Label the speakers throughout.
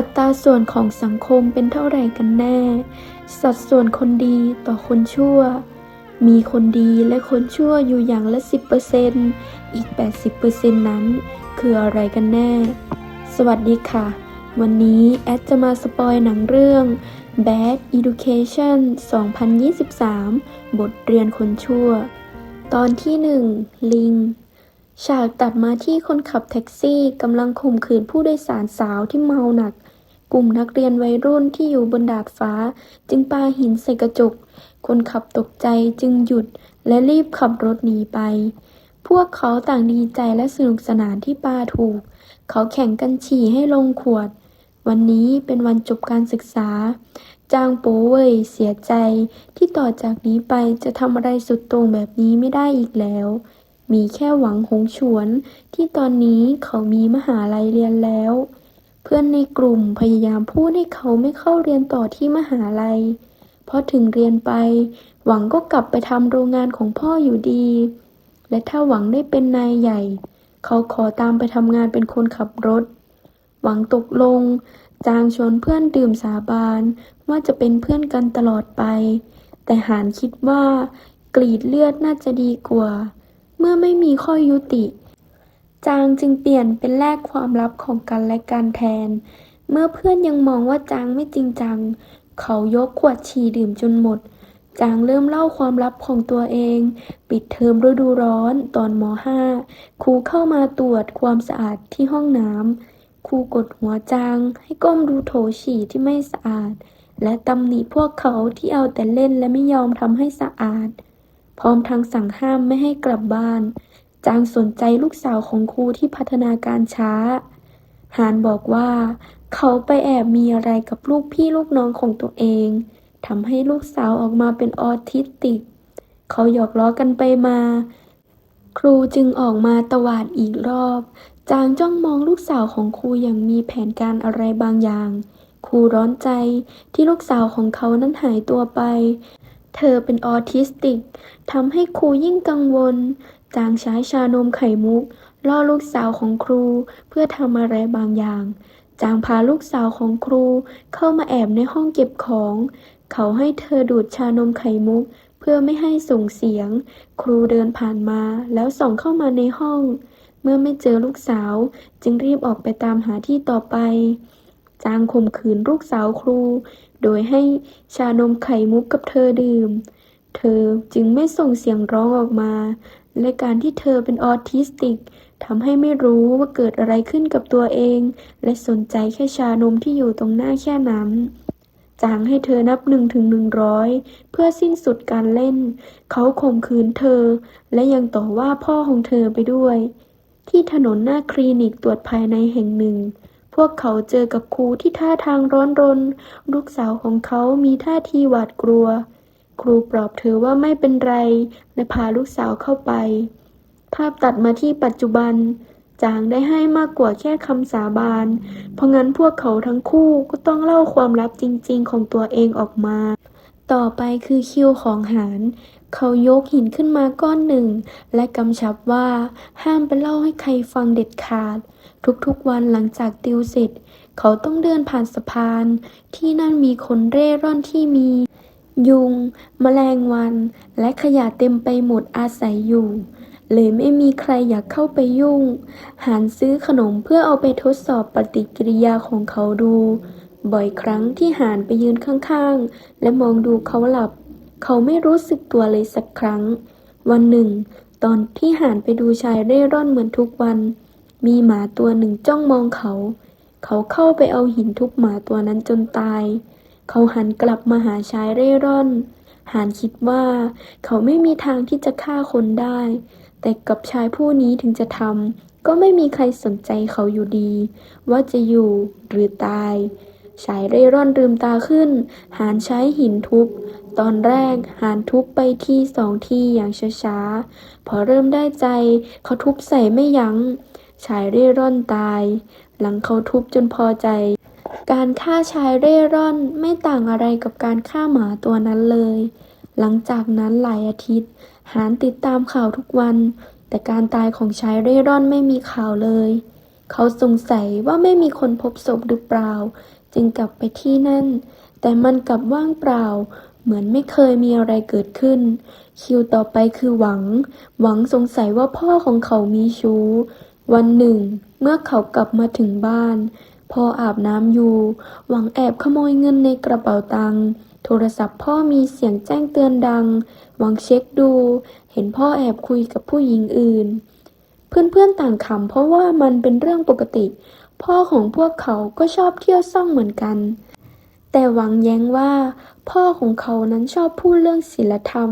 Speaker 1: อัตราส่วนของสังคมเป็นเท่าไหร่กันแน่ สัดส่วนคนดีต่อคนชั่ว มีคนดีและคนชั่วอยู่อย่างละ 10%อีก 80%นั้น คืออะไรกันแน่ สวัสดีค่ะ วันนี้แอดจะมาสปอยหนังเรื่อง Bad Education 2023 บทเรียนคนชั่ว ตอนที่ 1 ลิงฉากตัดมาที่คนขับแท็กซี่กำลังข่มขืนผู้โดยสารสาวที่เมาหนัก กลุ่มนักเรียนวัยรุ่นที่อยู่บนดาดฟ้า จึงปาหินใส่กระจก คนขับตกใจจึงหยุดและรีบขับรถหนีไป พวกเขาต่างดีใจและสนุกสนานที่ปาถูก เขาแข่งกันฉี่ให้ลงขวด วันนี้เป็นวันจบการศึกษา จางโปเว่ยเสียใจที่ต่อจากนี้ไปจะทำอะไรสุดโต่งแบบนี้ไม่ได้อีกแล้ว มีแค่หวังหงฉวนที่ตอนนี้เขามีมหาลัยเรียนแล้ว พื่อนในกลุ่มพยายามพูดให้เขาไม่เข้าเรียนต่อที่มหาลัย เพราะถึงเรียนไป หวังก็กลับไปทำโรงงานของพ่ออยู่ดี และถ้าหวังได้เป็นนายใหญ่ เขาขอตามไปทำงานเป็นคนขับรถ หวังตกลง จางชวนเพื่อนดื่มสาบานว่าจะเป็นเพื่อนกันตลอดไป แต่หานคิดว่ากรีดเลือดน่าจะดีกว่า เมื่อไม่มีข้อยุติ จางจึงเปลี่ยนเป็นแลกความลับของกันและกันแทน เมื่อเพื่อนยังมองว่าจางไม่จริงจัง เขายกขวดฉี่ดื่มจนหมด จางเริ่มเล่าความลับของตัวเอง ปิดเทอมฤดูร้อนตอนม .5 ครูเข้ามาตรวจความสะอาดที่ห้องน้ำครูกดหัวจาง ให้ก้มดูโถฉี่ที่ไม่สะอาด และตำหนิพวกเขาที่เอาแต่เล่นและไม่ยอมทำให้สะอาด พร้อมทั้งสั่งห้ามไม่ให้กลับบ้าน จางสนใจลูกสาวของครูที่พัฒนาการช้า หานบอกว่า เขาไปแอบมีอะไรกับลูกพี่ลูกน้องของตัวเองทำให้ลูกสาวออกมาเป็นออทิสติก เขาหยอกล้อกันไปมา ครูจึงออกมาตวาดอีกรอบ จางจ้องมองลูกสาวของครูอย่างมีแผนการอะไรบางอย่าง ครูร้อนใจที่ลูกสาวของเขานั้นหายตัวไป เธอเป็นออทิสติกทำให้ครูยิ่งกังวล จางใช้ชานมไข่มุก ล่อลูกสาวของครู เพื่อทำอะไรบางอย่าง จางพาลูกสาวของครูเข้ามาแอบในห้องเก็บของ เขาให้เธอดูดชานมไข่มุก เพื่อไม่ให้ส่งเสียง ครูเดินผ่านมาแล้วส่องเข้ามาในห้อง เมื่อไม่เจอลูกสาว จึงรีบออกไปตามหาที่ต่อไป จางข่มขืนลูกสาวครู โดยให้ชานมไข่มุกกับเธอดื่ม เธอจึงไม่ส่งเสียงร้องออกมา และการที่เธอเป็นออทิสติกทำให้ไม่รู้ว่าเกิดอะไรขึ้นกับตัวเอง และสนใจแค่ชานมที่อยู่ตรงหน้าแค่นั้นจางให้เธอนับหนึ่งถึงหนึ่งร้อยเพื่อสิ้นสุดการเล่น เขาข่มขืนเธอ และยังต่อว่าพ่อของเธอไปด้วย ที่ถนนหน้าคลินิกตรวจภายในแห่งหนึ่ง วกเขาเจอกับครูที่ท่าทางร้อนรน ลูกสาวของเขามีท่าทีหวาดกลัว ครูปลอบเธอว่าไม่เป็นไร และพาลูกสาวเข้าไป ภาพตัดมาที่ปัจจุบัน จางได้ให้มากกว่าแค่คำสาบาน เพราะงั้นพวกเขาทั้งคู่ก็ต้องเล่าความลับจริง ๆ ของตัวเองออกมา ต่อไปคือคิวของหานเขายกหินขึ้นมาก้อนหนึ่ง และกำชับว่าห้ามไปเล่าให้ใครฟังเด็ดขาด ทุกๆวันหลังจากติวเสร็จ เขาต้องเดินผ่านสะพาน ที่นั่นมีคนเร่ร่อนที่มี ยุง แมลงวัน และขยะเต็มไปหมดอาศัยอยู่ เลยไม่มีใครอยากเข้าไปยุ่ง หานซื้อขนมเพื่อเอาไปทดสอบปฏิกิริยาของเขาดู บ่อยครั้งที่หานไปยืนข้างๆ และมองดูเขาหลับ เขาไม่รู้สึกตัวเลยสักครั้ง วันหนึ่ง ตอนที่หานไปดูชายเร่ร่อนเหมือนทุกวัน มีหมาตัวหนึ่งจ้องมองเขา เขาเข้าไปเอาหินทุบหมาตัวนั้นจนตาย เขาหันกลับมาหาชายเร่ร่อน หานคิดว่า เขาไม่มีทางที่จะฆ่าคนได้ แต่กับชายผู้นี้ถึงจะทำก็ไม่มีใครสนใจเขาอยู่ดี ว่าจะอยู่หรือตาย ชายเร่ร่อนลืมตาขึ้น หานใช้หินทุบ ตอนแรกหานทุบไปที่สองที่อย่างช้าๆ พอเริ่มได้ใจ เขาทุบใส่ไม่ยัง้ง ชายเร่ร่อนตาย หลังเขาทุบจนพอใจ การฆ่าชายเร่ร่อนไม่ต่างอะไรกับการฆ่าหมาตัวนั้นเลย หลังจากนั้นหลายอาทิตย์ หานติดตามข่าวทุกวัน แต่การตายของชายเร่ร่อนไม่มีข่าวเลย เขาสงสัยว่าไม่มีคนพบศพหรือเปล่า จึงกลับไปที่นั่น แต่มันกลับว่างเปล่าเหมือนไม่เคยมีอะไรเกิดขึ้น คิวต่อไปคือหวัง หวังสงสัยว่าพ่อของเขามีชู้ วันหนึ่ง เมื่อเขากลับมาถึงบ้านพ่ออาบน้ำอยู่ หวังแอบขโมยเงินในกระเป๋าตังค์โทรศัพท์พ่อมีเสียงแจ้งเตือนดัง หวังเช็คดู เห็นพ่อแอบคุยกับผู้หญิงอื่น เพื่อนๆต่างขำเพราะว่ามันเป็นเรื่องปกติ พ่อของพวกเขาก็ชอบเที่ยวซ่องเหมือนกัน แต่หวังแย้งว่า พ่อของเขานั้นชอบพูดเรื่องศีลธรรม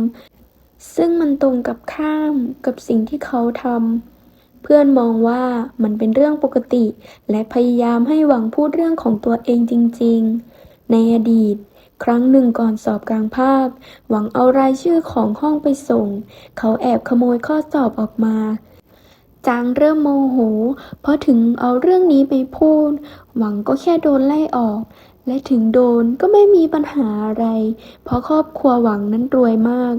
Speaker 1: ซึ่งมันตรงกับข้ามกับสิ่งที่เขาทำ เพื่อนมองว่ามันเป็นเรื่องปกติ และพยายามให้หวังพูดเรื่องของตัวเองจริง ๆ ในอดีต ครั้งหนึ่งก่อนสอบกลางภาค หวังเอารายชื่อของห้องไปส่ง เขาแอบขโมยข้อสอบออกมาจางเริ่มโมโห เพราะถึงเอาเรื่องนี้ไปพูด หวังก็แค่โดนไล่ออก และถึงโดนก็ไม่มีปัญหาอะไร เพราะครอบครัวหวังนั้นรวยมาก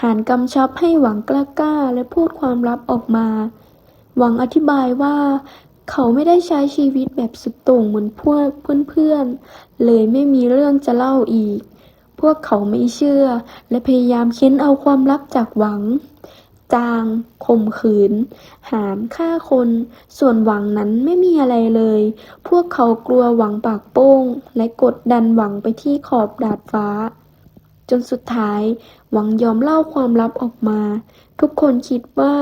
Speaker 1: หารกำชับให้หวังกล้าๆและพูดความลับออกมา หวังอธิบายว่า เขาไม่ได้ใช้ชีวิตแบบสุดโต่งเหมือนพวกเพื่อนๆ เลยไม่มีเรื่องจะเล่าอีก พวกเขาไม่เชื่อ และพยายามเค้นเอาความลับจากหวัง จางข่มขืน หารฆ่าคน ส่วนหวังนั้นไม่มีอะไรเลย พวกเขากลัวหวังปากโป้ง และกดดันหวังไปที่ขอบดาดฟ้า จนสุดท้าย หวังยอมเล่าความลับออกมา ทุกคนคิดว่า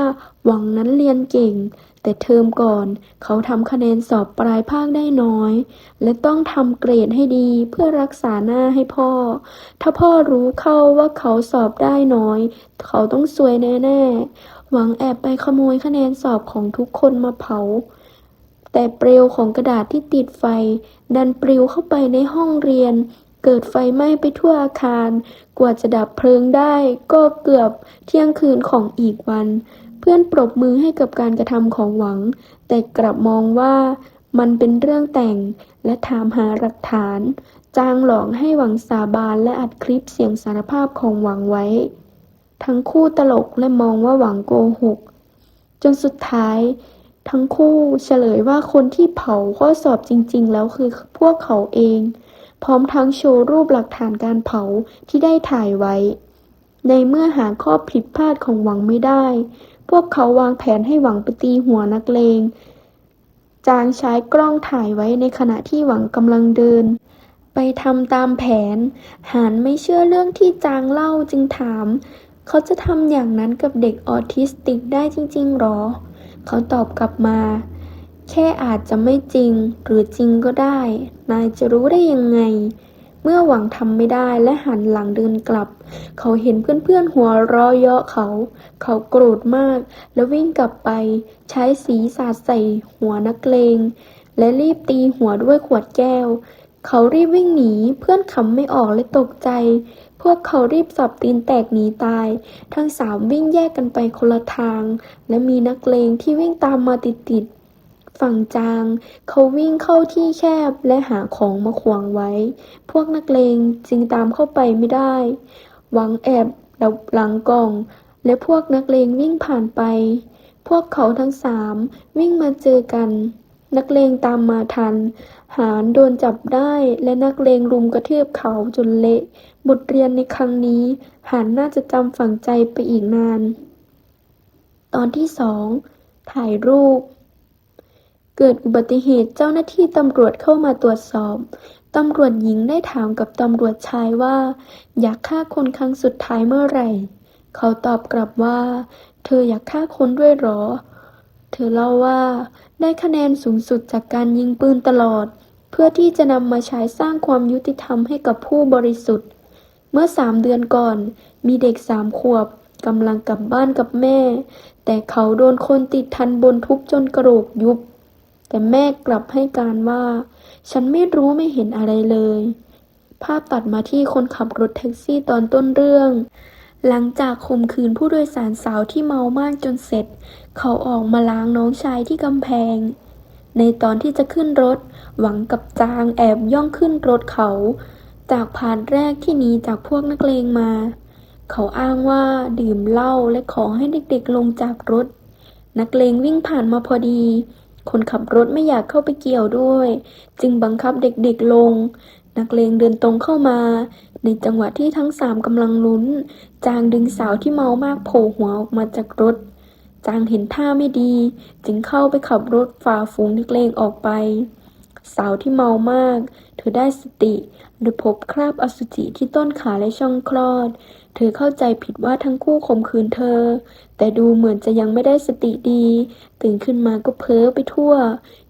Speaker 1: หวังนั้นเรียนเก่ง แต่เทอมก่อน เขาทำคะแนนสอบปลายภาคได้น้อย และต้องทำเกรดให้ดีเพื่อรักษาหน้าให้พ่อ ถ้าพ่อรู้เข้าว่าเขาสอบได้น้อย เขาต้องซวยแน่ๆ หวังแอบไปขโมยคะแนนสอบของทุกคนมาเผาแต่เปลวของกระดาษที่ติดไฟ ดันปลิวเข้าไปในห้องเรียน เกิดไฟไหม้ไปทั่วอาคาร กว่าจะดับเพลิงได้ก็เกือบเที่ยงคืนของอีกวัน เพื่อนปรบมือให้กับการกระทำของหวัง แต่กลับมองว่ามันเป็นเรื่องแต่งและถามหาหลักฐาน จางหลอกให้หวังสาบานและอัดคลิปเสียงสารภาพของหวังไว้ ทั้งคู่ตลกและมองว่าหวังโกหก จนสุดท้าย ทั้งคู่เฉลยว่าคนที่เผาข้อสอบจริง ๆ แล้วคือพวกเขาเอง พร้อมทั้งโชว์รูปหลักฐานการเผาที่ได้ถ่ายไว้ ในเมื่อหาข้อผิดพลาดของหวังไม่ได้ พวกเขาวางแผนให้หวังไปตีหัวนักเลง จางใช้กล้องถ่ายไว้ในขณะที่หวังกำลังเดิน ไปทำตามแผน หานไม่เชื่อเรื่องที่จางเล่าจึงถาม เขาจะทำอย่างนั้นกับเด็กออทิสติกได้จริงๆหรอ เขาตอบกลับมา แค่อาจจะไม่จริงหรือจริงก็ได้ นายจะรู้ได้ยังไง เมื่อหวังทำไม่ได้และหันหลังเดินกลับ เขาเห็นเพื่อนๆหัวร้อเยาะเขา เขาโกรธมาก และวิ่งกลับไป ใช้สีสาดใส่หัวนักเลง และรีบตีหัวด้วยขวดแก้ว เขารีบวิ่งหนีเพื่อนขำไม่ออกและตกใจ พวกเขารีบสับตีนแตกหนีตาย ทั้งสามวิ่งแยกกันไปคนละทาง และมีนักเลงที่วิ่งตามมาติดๆ ฝั่งจาง เขาวิ่งเข้าที่แคบและหาของมาขวางไว้ พวกนักเลงจึงตามเข้าไปไม่ได้ หวังแอบดับหลังกล่อง และพวกนักเลงวิ่งผ่านไป พวกเขาทั้งสามวิ่งมาเจอกัน นักเลงตามมาทัน หารโดนจับได้และนักเลงรุมกระเทืบเขาจนเละ บทเรียนในครั้งนี้ หารน่าจะจำฝังใจไปอีกนาน ตอนที่สองถ่ายรูป เกิดอุบัติเหตุเจ้าหน้าที่ตำรวจเข้ามาตรวจสอบ ตำรวจหญิงได้ถามกับตำรวจชายว่า อยากฆ่าคนครั้งสุดท้ายเมื่อไหร่ เขาตอบกลับว่า เธออยากฆ่าคนด้วยหรอ เธอเล่าว่าได้คะแนนสูงสุดจากการยิงปืนตลอด เพื่อที่จะนำมาใช้สร้างความยุติธรรมให้กับผู้บริสุทธิ์ เมื่อสามเดือนก่อน มีเด็กสามขวบกำลังกลับบ้านกับแม่ แต่เขาโดนคนติดทันบนทุบจนกระโหลกยุบ แต่แม่กลับให้การว่า ฉันไม่รู้ไม่เห็นอะไรเลย ภาพตัดมาที่คนขับรถแท็กซี่ตอนต้นเรื่อง หลังจากข่มขืนผู้โดยสารสาวที่เมามากจนเสร็จ เขาออกมาล้างน้องชายที่กำแพง ในตอนที่จะขึ้นรถ หวังกับจางแอบย่องขึ้นรถเขา จากผ่านแรกที่หนีจากพวกนักเลงมา เขาอ้างว่าดื่มเหล้าและขอให้เด็กๆลงจากรถ นักเลงวิ่งผ่านมาพอดี คนขับรถไม่อยากเข้าไปเกี่ยวด้วย จึงบังคับเด็กๆลง นักเลงเดินตรงเข้ามา ในจังหวะที่ทั้งสามกำลังลุ้น จางดึงสาวที่เมามากโผล่หัวออกมาจากรถ จางเห็นท่าไม่ดี จึงเข้าไปขับรถฝ่าฝูงนักเลงออกไป สาวที่เมามาก เธอได้สติโดยพบคราบอสุจิที่ต้นขาและช่องคลอด เธอเข้าใจผิดว่าทั้งคู่ข่มขืนเธอ แต่ดูเหมือนจะยังไม่ได้สติดี ตื่นขึ้นมาก็เพ้อไปทั่ว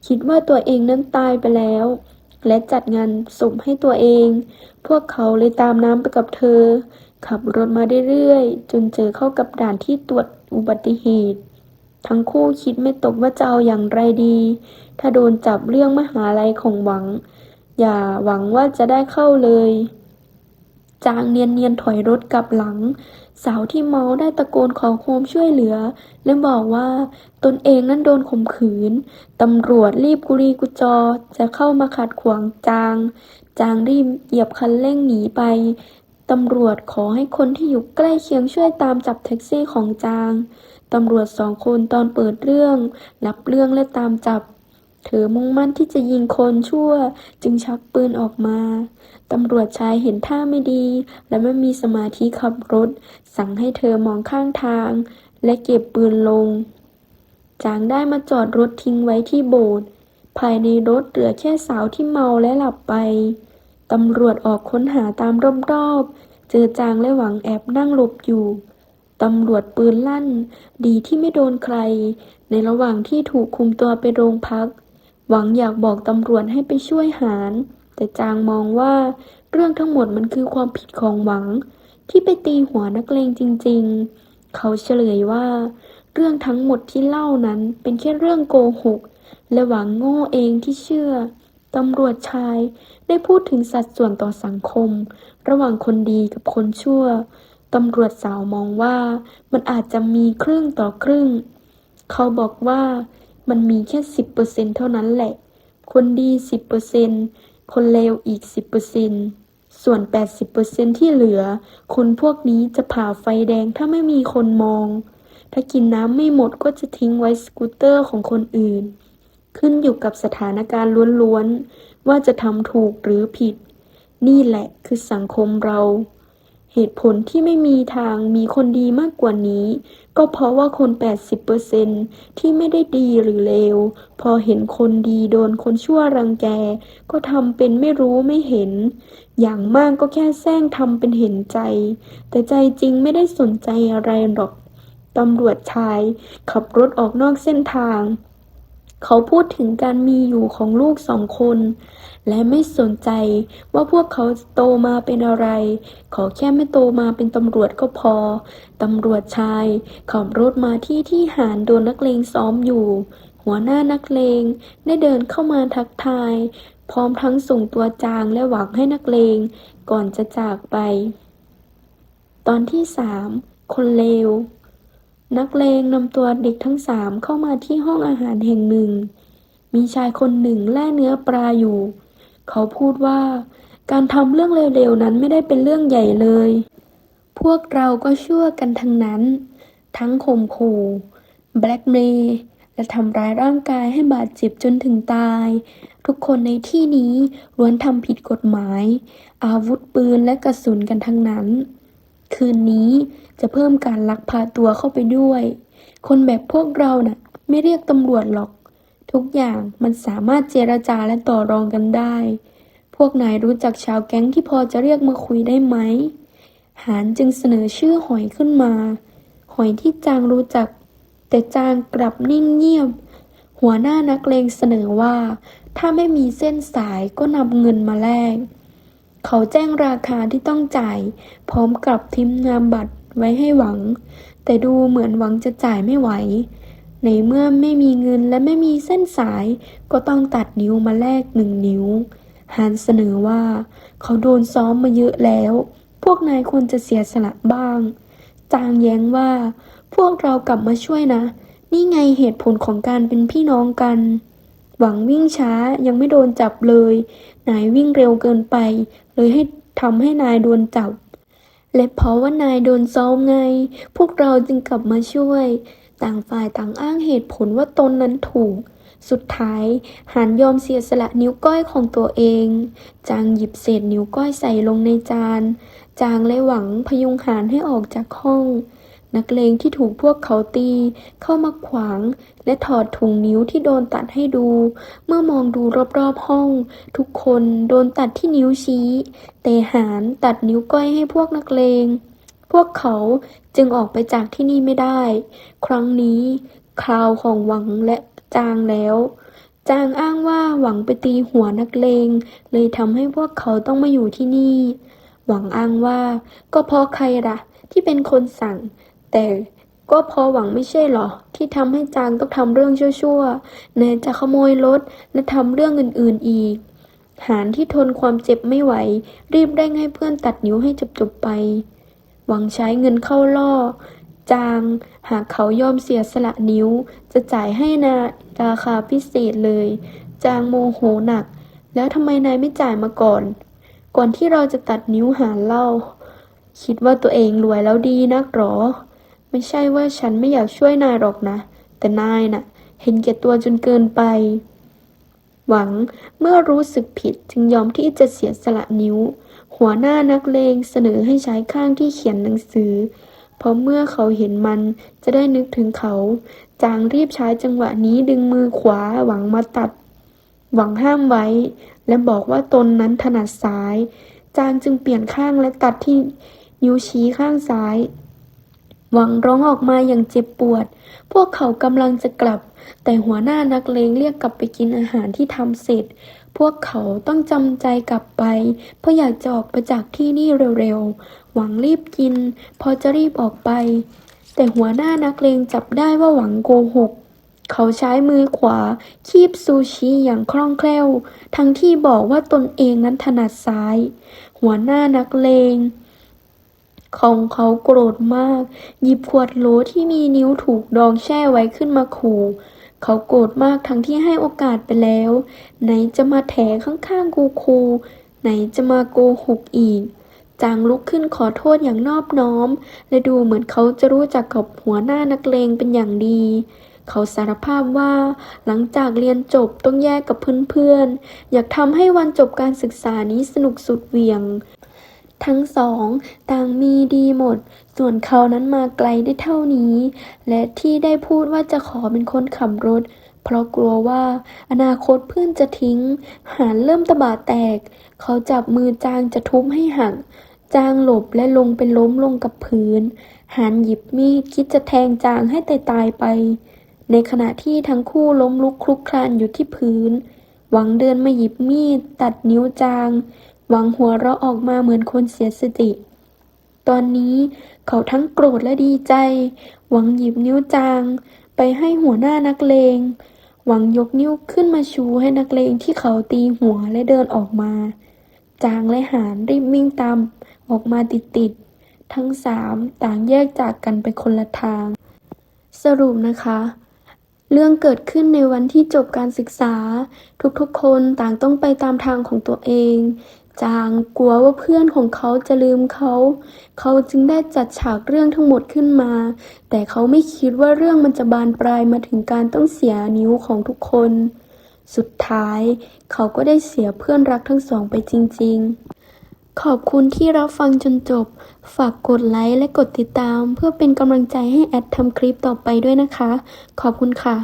Speaker 1: คิดว่าตัวเองนั้นตายไปแล้ว และจัดงานศพให้ตัวเอง พวกเขาเลยตามน้ำไปกับเธอ ขับรถมาเรื่อยๆ จนเจอเข้ากับด่านที่ตรวจอุบัติเหตุ ทั้งคู่คิดไม่ตกว่าจะเอาอย่างไรดี ถ้าโดนจับเรื่องมหาลัยของหวัง อย่าหวังว่าจะได้เข้าเลย จางเนียนๆถอยรถกลับหลัง สาวที่เมาได้ตะโกนขอความช่วยเหลือ และบอกว่าตนเองนั้นโดนข่มขืน ตำรวจรีบกุรีกุจอ จะเข้ามาขัดขวางจาง จางรีบเหยียบคันเร่งหนีไปตำรวจขอให้คนที่อยู่ใกล้เคียงช่วยตามจับแท็กซี่ของจาง ตำรวจสองคนตอนเปิดเรื่อง รับเรื่องและตามจับ เธอมุ่งมั่นที่จะยิงคนชั่ว จึงชักปืนออกมา ตำรวจชายเห็นท่าไม่ดี และไม่มีสมาธิขับรถ สั่งให้เธอมองข้างทาง และเก็บปืนลง จางได้มาจอดรถทิ้งไว้ที่โบสถ์ภายในรถเหลือแค่สาวที่เมาและหลับไป ตำรวจออกค้นหาตามรอบๆ เจอจางและหวังแอบนั่งหลบอยู่ ตำรวจปืนลั่น ดีที่ไม่โดนใคร ในระหว่างที่ถูกคุมตัวไปโรงพัก หวังอยากบอกตำรวจให้ไปช่วยหาร แต่จางมองว่าเรื่องทั้งหมดมันคือความผิดของหวัง ที่ไปตีหัวนักเลงจริง ๆ เขาเฉลยว่า เรื่องทั้งหมดที่เล่านั้นเป็นแค่เรื่องโกหก และหวังโง่เองที่เชื่อตำรวจชายได้พูดถึงสัดส่วนต่อสังคม ระหว่างคนดีกับคนชั่ว ตำรวจสาวมองว่ามันอาจจะมีครึ่งต่อครึ่ง เขาบอกว่ามันมีแค่สิบเปอร์เซ็นเท่านั้นแหละ คนดีสิบเปอร์เซ็นคนเลวอีกสิบเปอร์เซ็นส่วนแปดสิบเปอร์เซ็นที่เหลือ คนพวกนี้จะผ่าไฟแดงถ้าไม่มีคนมอง ถ้ากินน้ำไม่หมดก็จะทิ้งไว้สกูตเตอร์ของคนอื่น ขึ้นอยู่กับสถานการณ์ล้วนๆ ว่าจะทำถูกหรือผิด นี่แหละคือสังคมเรา เหตุผลที่ไม่มีทางมีคนดีมากกว่านี้ ก็เพราะว่าคน 80%ที่ไม่ได้ดีหรือเลว พอเห็นคนดีโดนคนชั่วรังแก ก็ทำเป็นไม่รู้ไม่เห็น อย่างมากก็แค่แซงทำเป็นเห็นใจ แต่ใจจริงไม่ได้สนใจอะไรหรอกตำรวจชาย ขับรถออกนอกเส้นทาง เขาพูดถึงการมีอยู่ของลูกสองคน และไม่สนใจว่าพวกเขาโตมาเป็นอะไร ขอแค่ไม่โตมาเป็นตำรวจก็พอ ตำรวจชายขับรถมาที่ที่หารโดนนักเลงซ้อมอยู่ หัวหน้านักเลงได้เดินเข้ามาทักทาย พร้อมทั้งส่งตัวจางและหวังให้นักเลง ก่อนจะจากไป ตอนที่สามคนเลว นักเลงนำตัวเด็กทั้งสามเข้ามาที่ห้องอาหารแห่งหนึ่งมีชายคนหนึ่งแล่เนื้อปลาอยู่ เขาพูดว่า การทำเรื่องเร็วๆนั้นไม่ได้เป็นเรื่องใหญ่เลย พวกเราก็ชั่วกันทั้งนั้น ทั้งข่มขู่แบล็กเมย์และทำร้ายร่างกายให้บาดเจ็บจนถึงตาย ทุกคนในที่นี้ล้วนทำผิดกฎหมาย อาวุธปืนและกระสุนกันทั้งนั้น คืนนี้จะเพิ่มการลักพาตัวเข้าไปด้วย คนแบบพวกเราน่ะ ไม่เรียกตำรวจหรอก ทุกอย่างมันสามารถเจรจาและต่อรองกันได้ พวกนายรู้จักชาวแก๊งที่พอจะเรียกมาคุยได้ไหม หานจึงเสนอชื่อหอยขึ้นมา หอยที่จางรู้จัก แต่จางกลับนิ่งเงียบ หัวหน้านักเลงเสนอว่า ถ้าไม่มีเส้นสายก็นำเงินมาแลก เขาแจ้งราคาที่ต้องจ่าย พร้อมกับทิมนามบัตรไว้ให้หวัง แต่ดูเหมือนหวังจะจ่ายไม่ไหว ในเมื่อไม่มีเงินและไม่มีเส้นสาย ก็ต้องตัดนิ้วมาแลกหนึ่งนิ้วฮานเสนอว่า เขาโดนซ้อมมาเยอะแล้ว พวกนายควรจะเสียสละบ้าง จางแย้งว่า พวกเรากลับมาช่วยนะ นี่ไงเหตุผลของการเป็นพี่น้องกัน หวังวิ่งช้ายังไม่โดนจับเลย นายวิ่งเร็วเกินไป เลยให้ทำให้นายโดนจับ และเพราะว่านายโดนซ้อมไง พวกเราจึงกลับมาช่วย ต่างฝ่ายต่างอ้างเหตุผลว่าตนนั้นถูก สุดท้ายหานยอมเสียสละนิ้วก้อยของตัวเอง จางหยิบเศษนิ้วก้อยใส่ลงในจาน จางเลยหวังพยุงหานให้ออกจากห้อง นักเลงที่ถูกพวกเขาตี เข้ามาขวาง และถอดถุงนิ้วที่โดนตัดให้ดู เมื่อมองดูรอบๆห้อง ทุกคนโดนตัดที่นิ้วชี้ แต่หานตัดนิ้วก้อยให้พวกนักเลง พวกเขาจึงออกไปจากที่นี่ไม่ได้ ครั้งนี้คราวของหวังและจางแล้ว จางอ้างว่าหวังไปตีหัวนักเลง เลยทำให้พวกเขาต้องมาอยู่ที่นี่ หวังอ้างว่าก็เพราะใครล่ะ ที่เป็นคนสั่ง แต่ก็เพราะหวังไม่ใช่หรอ ที่ทำให้จางต้องทำเรื่องชั่วๆไหนจะขโมยรถและทำเรื่องอื่นๆอีก หานที่ทนความเจ็บไม่ไหว รีบเร่งให้เพื่อนตัดนิ้วให้จบๆไป หวังใช้เงินเข้าล่อ จาง หากเขายอมเสียสละนิ้ว จะจ่ายให้นาราคาพิเศษเลย จางโมโหหนัก แล้วทำไมนายไม่จ่ายมาก่อน ก่อนที่เราจะตัดนิ้วหาเล่า คิดว่าตัวเองรวยแล้วดีนักหรอ ไม่ใช่ว่าฉันไม่อยากช่วยนายหรอกนะ แต่นายน่ะ เห็นแก่ตัวจนเกินไปหวังเมื่อรู้สึกผิดจึงยอมที่จะเสียสละนิ้ว หัวหน้านักเลงเสนอให้ใช้ข้างที่เขียนหนังสือ เพราะเมื่อเขาเห็นมันจะได้นึกถึงเขา จางรีบใช้จังหวะนี้ดึงมือขวาหวังมาตัด หวังห้ามไว้ และบอกว่าตนนั้นถนัดซ้าย จางจึงเปลี่ยนข้างและตัดที่นิ้วชี้ข้างซ้าย หวังร้องออกมาอย่างเจ็บปวด พวกเขากำลังจะกลับ แต่หัวหน้านักเลงเรียกกลับไปกินอาหารที่ทำเสร็จ พวกเขาต้องจำใจกลับไป เพราะอยากจะออกไปจากที่นี่เร็วๆ หวังรีบกิน พอจะรีบออกไป แต่หัวหน้านักเลงจับได้ว่าหวังโกหก เขาใช้มือขวา คีบซูชิอย่างคล่องแคล่ว ทั้งที่บอกว่าตนเองนั้นถนัดซ้าย หัวหน้านักเลงของเขาโกรธมาก หยิบขวดโหลที่มีนิ้วถูกดองแช่ไว้ขึ้นมาขู่ เขาโกรธมากทั้งที่ให้โอกาสไปแล้ว ไหนจะมาแถข้างๆกูคูไหนจะมาโกหกอีก จางลุกขึ้นขอโทษอย่างนอบน้อม และดูเหมือนเขาจะรู้จักกับหัวหน้านักเลงเป็นอย่างดี เขาสารภาพว่า หลังจากเรียนจบต้องแยกกับเพื่อนๆ อยากทำให้วันจบการศึกษานี้สนุกสุดเหวี่ยง ทั้งสองต่างมีดีหมด ส่วนเขานั้นมาไกลได้เท่านี้ และที่ได้พูดว่าจะขอเป็นคนขับรถ เพราะกลัวว่าอนาคตเพื่อนจะทิ้ง หานเริ่มตะบะแตก เขาจับมือจางจะทุบให้หัก จางหลบและลงไปล้มลงกับพื้น หานหยิบมีดคิดจะแทงจางให้ตายตายไป ในขณะที่ทั้งคู่ล้มลุกคลุกคลานอยู่ที่พื้น หวังเดินมาหยิบมีดตัดนิ้วจาง หวังหัวเราะออกมาเหมือนคนเสียสติ ตอนนี้เขาทั้งโกรธและดีใจ หวังหยิบนิ้วจาง ไปให้หัวหน้านักเลง หวังยกนิ้วขึ้นมาชูให้นักเลงที่เขาตีหัวและเดินออกมา จางและหานรีบวิ่งตามออกมาติดๆ ทั้งสามต่างแยกจากกันไปคนละทาง สรุปนะคะ เรื่องเกิดขึ้นในวันที่จบการศึกษา ทุกๆ คนต่างต้องไปตามทางของตัวเอง จางกลัวว่าเพื่อนของเขาจะลืมเขา เขาจึงได้จัดฉากเรื่องทั้งหมดขึ้นมา แต่เขาไม่คิดว่าเรื่องมันจะบานปลายมาถึงการต้องเสียนิ้วของทุกคน สุดท้าย เขาก็ได้เสียเพื่อนรักทั้งสองไปจริง ๆ ขอบคุณที่รับฟังจนจบ ฝากกดไลค์และกดติดตาม เพื่อเป็นกำลังใจให้แอดทำคลิปต่อไปด้วยนะคะ ขอบคุณค่ะ